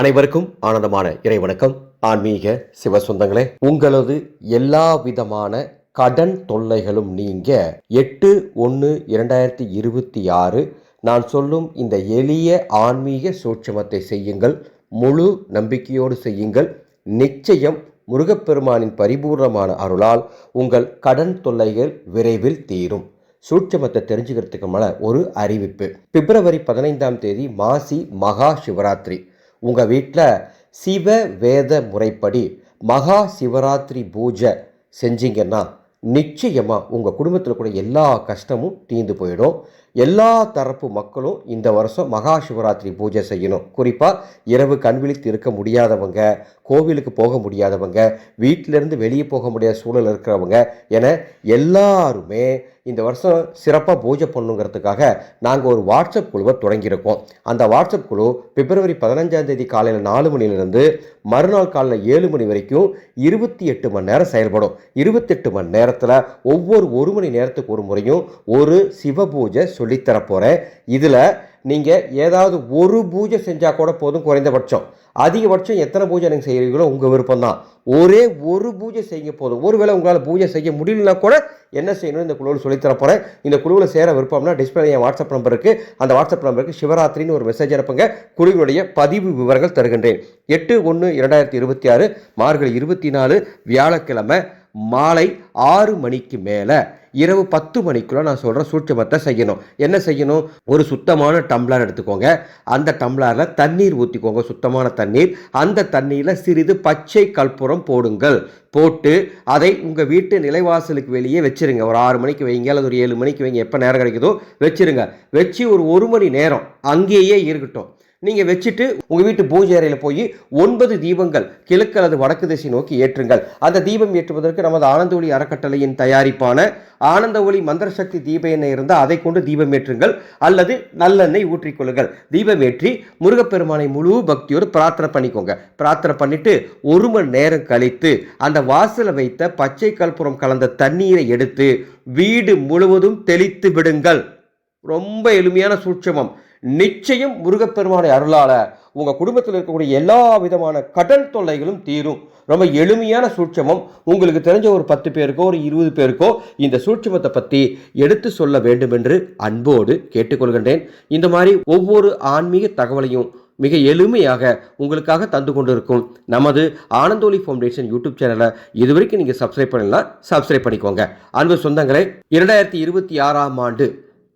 அனைவருக்கும் ஆனந்தமான இறைவணக்கம். ஆன்மீக சிவ சொந்தங்களே உங்களது எல்லா விதமான கடன் தொல்லைகளும் நீங்க எட்டு ஒன்று இரண்டாயிரத்தி இருபத்தி ஆறு நான் சொல்லும் இந்த எளிய ஆன்மீக சூட்சமத்தை செய்யுங்கள். முழு நம்பிக்கையோடு செய்யுங்கள். நிச்சயம் முருகப்பெருமானின் பரிபூர்ணமான அருளால் உங்கள் கடன் தொல்லைகள் விரைவில் தீரும். சூட்சமத்தை தெரிஞ்சுக்கிறதுக்கு மேல ஒரு அறிவிப்பு. பிப்ரவரி பதினைந்தாம் தேதி மாசி மகா சிவராத்திரி. உங்கள் வீட்டில் சிவ வேத முறைப்படி மகா சிவராத்திரி பூஜை செஞ்சீங்கன்னா நிச்சயமாக உங்கள் குடும்பத்தில் கூட எல்லா கஷ்டமும் தீர்ந்து போயிடும். எல்லா தரப்பு மக்களும் இந்த வருஷம் மகா சிவராத்திரி பூஜை செய்யணும். குறிப்பாக இரவு கண்விழித்து இருக்க முடியாதவங்க கோவிலுக்கு போக முடியாதவங்க வீட்டிலேருந்து வெளியே போக முடியாத சூழல் இருக்கிறவங்க என எல்லாருமே இந்த வருஷம் சிறப்பாக பூஜை பண்ணுங்கிறதுக்காக நாங்கள் ஒரு வாட்ஸ்அப் குழுவை தொடங்கியிருக்கோம். அந்த வாட்ஸ்அப் குழு பிப்ரவரி பதினஞ்சாம் தேதி காலையில் நாலு மணிலிருந்து மறுநாள் காலையில் ஏழு மணி வரைக்கும் இருபத்தி எட்டு மணி நேரம் செயல்படும். இருபத்தெட்டு மணி நேரத்தில் ஒவ்வொரு ஒரு மணி நேரத்துக்கு ஒரு முறையும் ஒரு சிவ பூஜை சொல்லித்தரப்போகிறேன் இதில் நீங்கள் ஏதாவது ஒரு பூஜை செஞ்சால் கூட போதும் குறைந்தபட்சம். அதிகபட்சம் எத்தனை பூஜை நீங்கள் செய்கிறீங்களோ உங்கள் விருப்பம் தான் ஒரே ஒரு பூஜை செய்ய போதும். ஒருவேளை உங்களால் பூஜை செய்ய முடியலனா கூட என்ன செய்யணும்? இந்த குழுவில் சொல்லித்தர போகிறேன் இந்த குழுவில் சேர விருப்பம்னா டிஸ்பிளே என் வாட்ஸ்அப் நம்பர் இருக்குது அந்த வாட்ஸ்அப் நம்பருக்கு சிவராத்திரின்னு ஒரு மெசேஜ் அனுப்புங்க. குழுவினுடைய பதிவு விவரங்கள் தருகின்றேன். எட்டு ஒன்று இரண்டாயிரத்தி இருபத்தி ஆறு மார்கழி இருபத்தி நாலு வியாழக்கிழமை மாலை ஆறு மணிக்கு மேலே இரவு பத்து மணிக்குள்ள நான் சொல்கிற சூட்சமத்தை செய்யணும். என்ன செய்யணும்? ஒரு சுத்தமான டம்ளர் எடுத்துக்கோங்க. அந்த டம்ளரில் தண்ணீர் ஊற்றிக்கோங்க சுத்தமான தண்ணீர். அந்த தண்ணீரில் சிறிது பச்சை கற்பூரம் போடுங்கள். போட்டு அதை உங்கள் வீட்டு நிலைவாசலுக்கு வெளியே வச்சிருங்க. ஒரு ஆறு மணிக்கு வைங்க அல்லது ஒரு ஏழு மணிக்கு வைங்க எப்போ நேரம் கிடைக்குதோ வச்சிருங்க. வச்சு ஒரு ஒரு மணி நேரம் அங்கேயே இருக்கட்டும். நீங்கள் வச்சுட்டு உங்கள் வீட்டு பூஜை அறையில் போய் ஒன்பது தீபங்கள் கிழக்கு அல்லது வடக்கு திசை நோக்கி ஏற்றுங்கள். அந்த தீபம் ஏற்றுவதற்கு நமது ஆனந்த ஒளி அறக்கட்டளையின் தயாரிப்பான ஆனந்த ஒளி மந்திர சக்தி தீப எண்ணெய் இருந்தால் அதை கொண்டு தீபம் ஏற்றுங்கள். அல்லது நல்லெண்ணெய் ஊற்றிக்கொள்ளுங்கள் தீபம் ஏற்றி முருகப்பெருமானை முழு பக்தியோடு பிரார்த்தனை பண்ணிக்கோங்க. பிரார்த்தனை பண்ணிட்டு ஒரு மணி நேரம் கழித்து அந்த வாசலை வைத்த பச்சை கற்பூரம் கலந்த தண்ணீரை எடுத்து வீடு முழுவதும் தெளித்து விடுங்கள். ரொம்ப எளிமையான சூட்சமம். நிச்சயம் முருகப்பெருமானை அருளால உங்கள் குடும்பத்தில் இருக்கக்கூடிய எல்லா விதமான கடன் தொல்லைகளும் தீரும். ரொம்ப எளிமையான சூட்சமம். உங்களுக்கு தெரிஞ்ச ஒரு பத்து பேருக்கோ ஒரு இருபது பேருக்கோ இந்த சூட்சமத்தை பற்றி எடுத்து சொல்ல வேண்டும் என்று அன்போடு கேட்டுக்கொள்கின்றேன். இந்த மாதிரி ஒவ்வொரு ஆன்மீக தகவலையும் மிக எளிமையாக உங்களுக்காக தந்து கொண்டிருக்கும் நமது ஆனந்தோலி ஃபவுண்டேஷன் யூடியூப் சேனலை இதுவரைக்கும் நீங்கள் சப்ஸ்கிரைப் பண்ணலாம் சப்ஸ்கிரைப் பண்ணிக்கோங்க. அன்பு சொந்தங்களே இரண்டாயிரத்தி இருபத்தி ஆறாம் ஆண்டு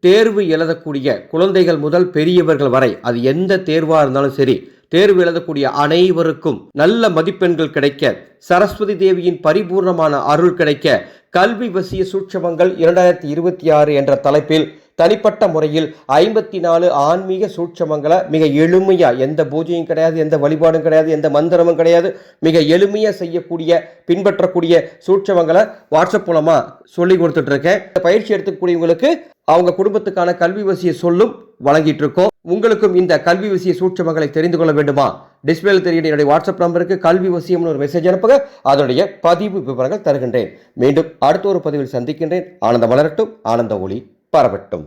தேர்வு எழுதக்கூடிய குழந்தைகள் முதல் பெரியவர்கள் வரை அது எந்த தேர்வாக இருந்தாலும் சரி தேர்வு எழுதக்கூடிய அனைவருக்கும் நல்ல மதிப்பெண்கள் கிடைக்க சரஸ்வதி தேவியின் பரிபூர்ணமான அருள் கிடைக்க கல்வி வசிய சூட்சமங்கள் இரண்டாயிரத்தி இருபத்தி ஆறு என்ற தலைப்பில் தனிப்பட்ட முறையில் ஐம்பத்தி நாலு ஆன்மீக சூட்சமங்களை மிக எளிமையாக எந்த பூஜையும் கிடையாது எந்த வழிபாடும் கிடையாது எந்த மந்திரமும் கிடையாது மிக எளிமையாக செய்யக்கூடிய பின்பற்றக்கூடிய சூட்சமங்களை வாட்ஸ்அப் மூலமாக சொல்லி கொடுத்துட்ருக்கேன் பயிற்சி எடுத்துக்கூடியவங்களுக்கு அவங்க குடும்பத்துக்கான கல்வி வசிய சொல்லும் வழங்கிட்டு இருக்கோம் உங்களுக்கும் இந்த கல்வி வசிய சூட்சமங்களை தெரிந்து கொள்ள வேண்டுமா? டிஸ்பிளேல தெரியும் என்னுடைய வாட்ஸ்அப் நம்பருக்கு கல்வி வசியம்னு ஒரு மெசேஜ் அனுப்புங்க. அதனுடைய பதிவு விவரங்கள் தருகின்றேன். மீண்டும் அடுத்த ஒரு பதிவில் சந்திக்கின்றேன். ஆனந்த மலரட்டும். ஆனந்த ஒளி பரவட்டும்.